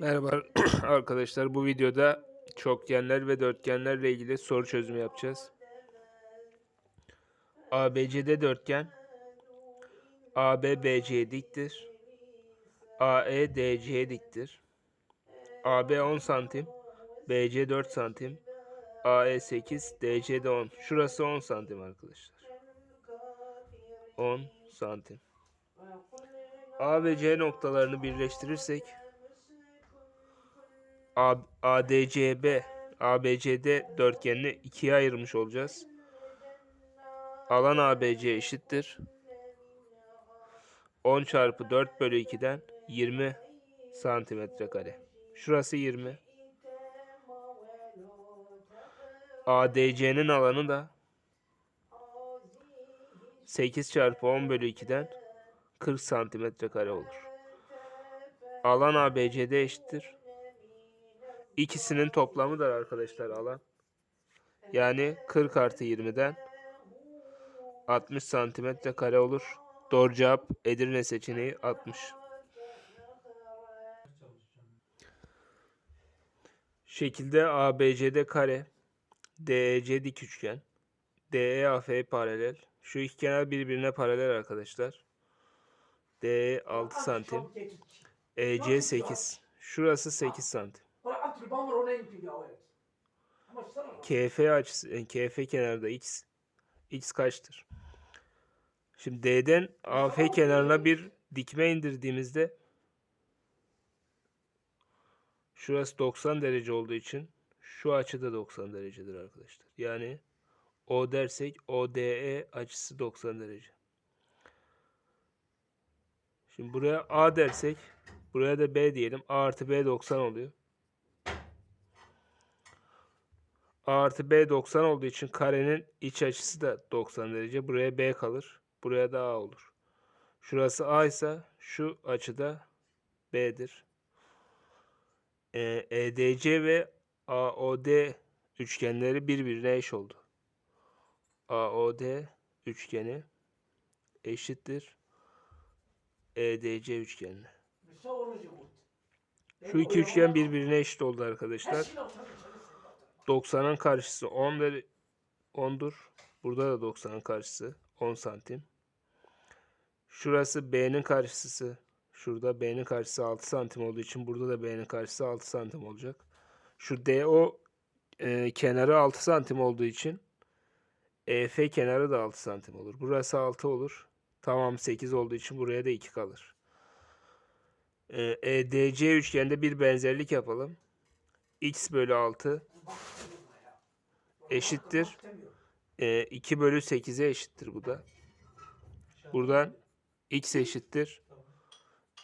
Merhaba arkadaşlar. Bu videoda çokgenler ve dörtgenlerle ilgili soru çözümü yapacağız. ABCD dörtgen AB BC'ye diktir. AE DC'ye diktir. AB 10 santim, BC 4 santim, AE 8, DC de 10. Şurası 10 santim arkadaşlar. 10 santim. A ve C noktalarını birleştirirsek ADCB ABCD dörtgenini ikiye ayırmış olacağız. Alan ABC eşittir. 10 çarpı 4 bölü 2'den 20 santimetre kare. Şurası 20. ADC'nin alanı da 8 çarpı 10 bölü 2'den 40 santimetre kare olur. Alan ABCD eşittir. İkisinin toplamıdır arkadaşlar alan. Yani 40 artı 20'den 60 santimetre kare olur. Doğru cevap Edirne seçeneği 60. Şekilde ABCD kare, DEC dik üçgen, DE AF'ye paralel. Şu iki kenar birbirine paralel arkadaşlar. DE 6 santim, EC 8. Şurası 8 santim. KF açısı, yani KF kenarda x x kaçtır? Şimdi D'den AF kenarına bir dikme indirdiğimizde şurası 90 derece olduğu için şu açı da 90 derecedir arkadaşlar. Yani O dersek ODE açısı 90 derece. Şimdi buraya A dersek buraya da B diyelim. A artı B 90 oluyor. A artı B 90 olduğu için karenin iç açısı da 90 derece. Buraya B kalır. Buraya da A olur. Şurası A ise şu açıda B'dir. Ee, EDC ve AOD üçgenleri birbirine eş oldu. AOD üçgeni eşittir EDC üçgenine. Şu iki üçgen birbirine eşit oldu arkadaşlar. 90'ın karşısı 10 dere 10'dur. Burada da 90'ın karşısı 10 santim. Şurası B'nin karşısı. Şurada B'nin karşısı 6 santim olduğu için burada da B'nin karşısı 6 santim olacak. Şu DO e, kenarı 6 santim olduğu için EF kenarı da 6 santim olur. Burası 6 olur. Tamam 8 olduğu için buraya da 2 kalır. E, EDC üçgende bir benzerlik yapalım. X bölü 6 eşittir. E, 2 bölü 8'e eşittir bu da. Buradan x eşittir.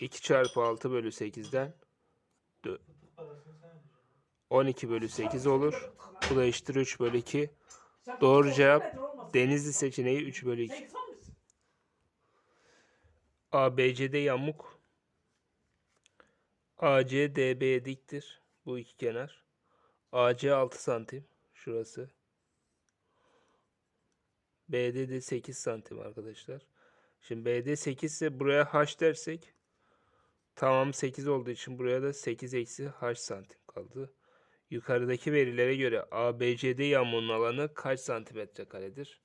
2 çarpı 6 bölü 8'den dö- 12 bölü 8 olur. Bu da eşittir 3 bölü 2. Doğru cevap Denizli seçeneği 3 bölü 2. ABCD yamuk. AC DB'ye diktir. Bu iki kenar. AC 6 santim. Şurası. BD de 8 santim arkadaşlar. Şimdi BD 8 ise buraya H dersek tamam 8 olduğu için buraya da 8 eksi H santim kaldı. Yukarıdaki verilere göre ABCD yamuğunun alanı kaç santimetre karedir?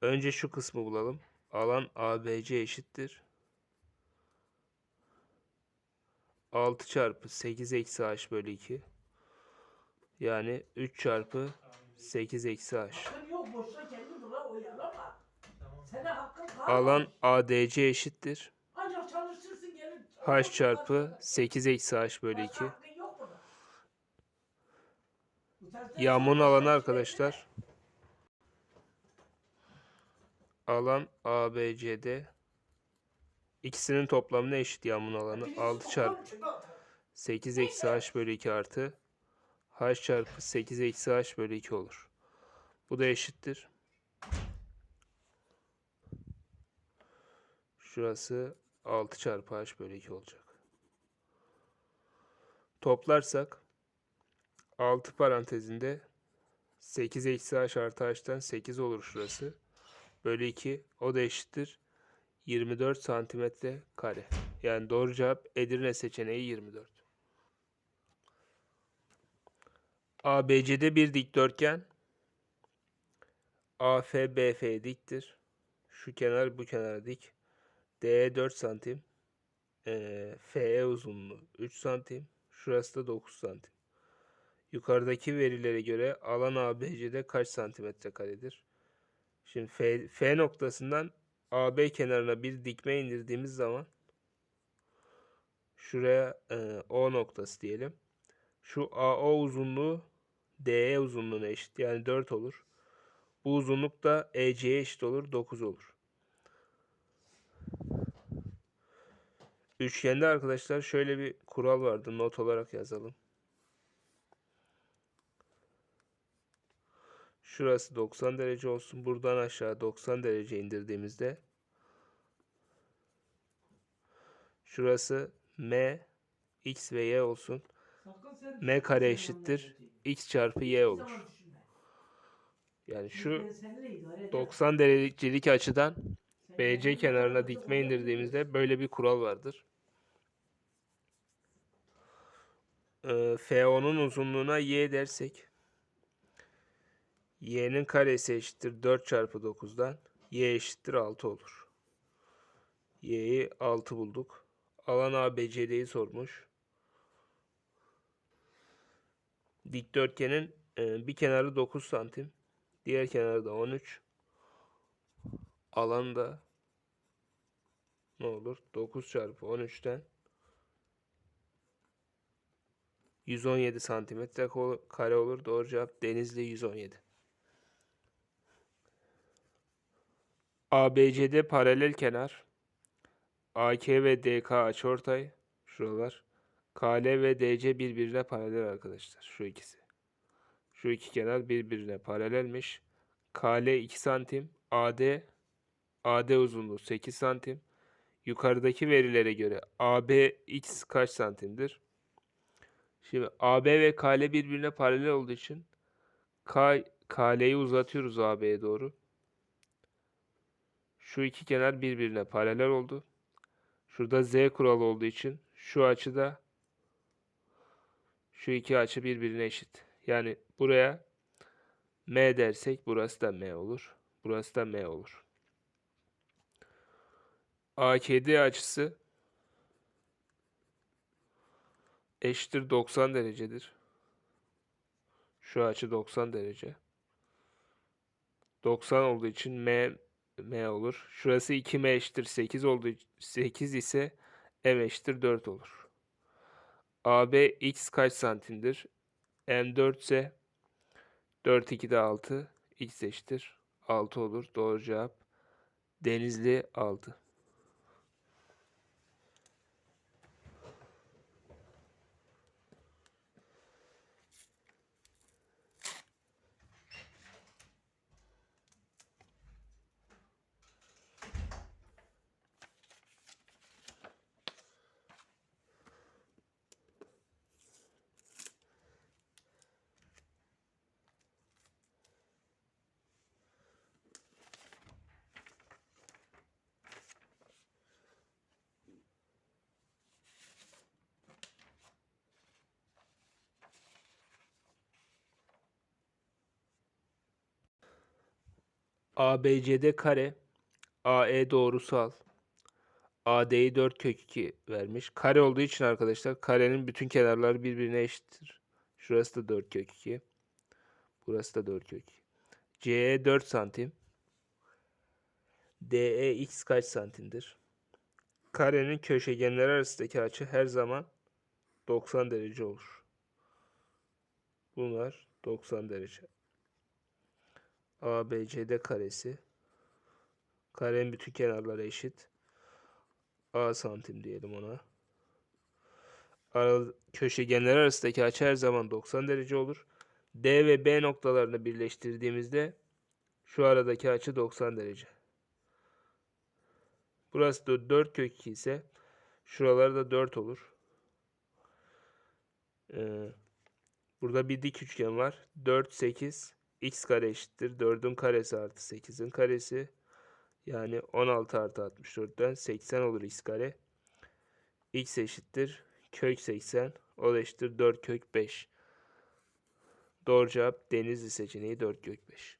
Önce şu kısmı bulalım. Alan ABC eşittir. 6 çarpı 8 eksi H bölü 2. Yani 3 çarpı 8 eksi H. Alan ADC eşittir. H çarpı 8 eksi H bölü 2. Başka hakkın yok burada. Bu tersine Yağmurun alanı arkadaşlar. Alan ABCD. İkisinin toplamına eşit yağmurun alanı. Birisi 6 sokağın çarpı içinde atar. 8 eksi H bölü 2 artı H çarpı 8 eksi H bölü 2 olur. Bu da eşittir. Şurası 6 çarpı H bölü 2 olacak. Toplarsak 6 parantezinde 8 eksi H artı H'tan 8 olur şurası. Bölü 2 o da eşittir. 24 santimetre kare. Yani doğru cevap Edirne seçeneği 24. ABC'de bir dikdörtgen. AF BF diktir. Şu kenar bu kenar dik. DE 4 santim. Ee, FE uzunluğu 3 santim. Şurası da 9 santim. Yukarıdaki verilere göre alan ABC'de kaç santimetre karedir? Şimdi F, F noktasından AB kenarına bir dikme indirdiğimiz zaman şuraya e, O noktası diyelim. Şu AO uzunluğu DE uzunluğuna eşit. Yani 4 olur. Bu uzunluk da EC'ye eşit olur. 9 olur. Üçgende arkadaşlar şöyle bir kural vardı. Not olarak yazalım. Şurası 90 derece olsun. Buradan aşağı 90 derece indirdiğimizde şurası M, X ve Y olsun. M kare eşittir. X çarpı Y olur. Yani şu seninle idare ederim. 90 derecelik açıdan BC kenarına dikme indirdiğimizde böyle bir kural vardır. Ee, FO'nun uzunluğuna Y dersek Y'nin karesi eşittir 4 çarpı 9'dan Y eşittir 6 olur. Y'yi 6 bulduk. Alan ABCD'yi sormuş. Dikdörtgenin e, bir kenarı 9 santim. Diğer kenarı da 13. Alan da ne olur? 9 çarpı 13'ten 117 santimetre kare olur. Doğru cevap Denizli 117. ABC'de paralel kenar. AK ve DK açıortay. Şuralar. KL ve DC birbirine paralel arkadaşlar. Şu ikisi. Şu iki kenar birbirine paralelmiş. KL 2 santim. AD AD uzunluğu 8 santim. Yukarıdaki verilere göre AB x kaç santimdir? Şimdi AB ve KL birbirine paralel olduğu için K, KL'yi uzatıyoruz AB'ye doğru. Şu iki kenar birbirine paralel oldu. Şurada Z kuralı olduğu için şu açıda şu iki açı birbirine eşit. Yani buraya M dersek burası da M olur. Burası da M olur. AKD açısı eşittir 90 derecedir. Şu açı 90 derece. 90 olduğu için M M olur. Şurası 2M eşittir 8 olduğu 8 ise M eşittir 4 olur. AB x kaç santimdir? M 4 ise 4 2 de 6 x eşittir 6 olur. Doğru cevap Denizli 6. ABCD kare AE doğrusal AD'yi 4 kök 2 vermiş. Kare olduğu için arkadaşlar karenin bütün kenarları birbirine eşittir. Şurası da 4 kök 2. Burası da 4 kök 2. CE 4 santim. DE x kaç santimdir? Karenin köşegenleri arasındaki açı her zaman 90 derece olur. Bunlar 90 derece. ABCD karesi. Karenin bütün kenarları eşit. A santim diyelim ona. Ara, köşegenler arasındaki açı her zaman 90 derece olur. D ve B noktalarını birleştirdiğimizde şu aradaki açı 90 derece. Burası da 4 kök 2 ise şuralar da 4 olur. Ee, burada bir dik üçgen var. 4, 8, x kare eşittir. 4'ün karesi artı 8'in karesi. Yani 16 artı 64'ten 80 olur x kare. x eşittir kök 80. O da eşittir 4 kök 5. Doğru cevap Denizli seçeneği 4 kök 5.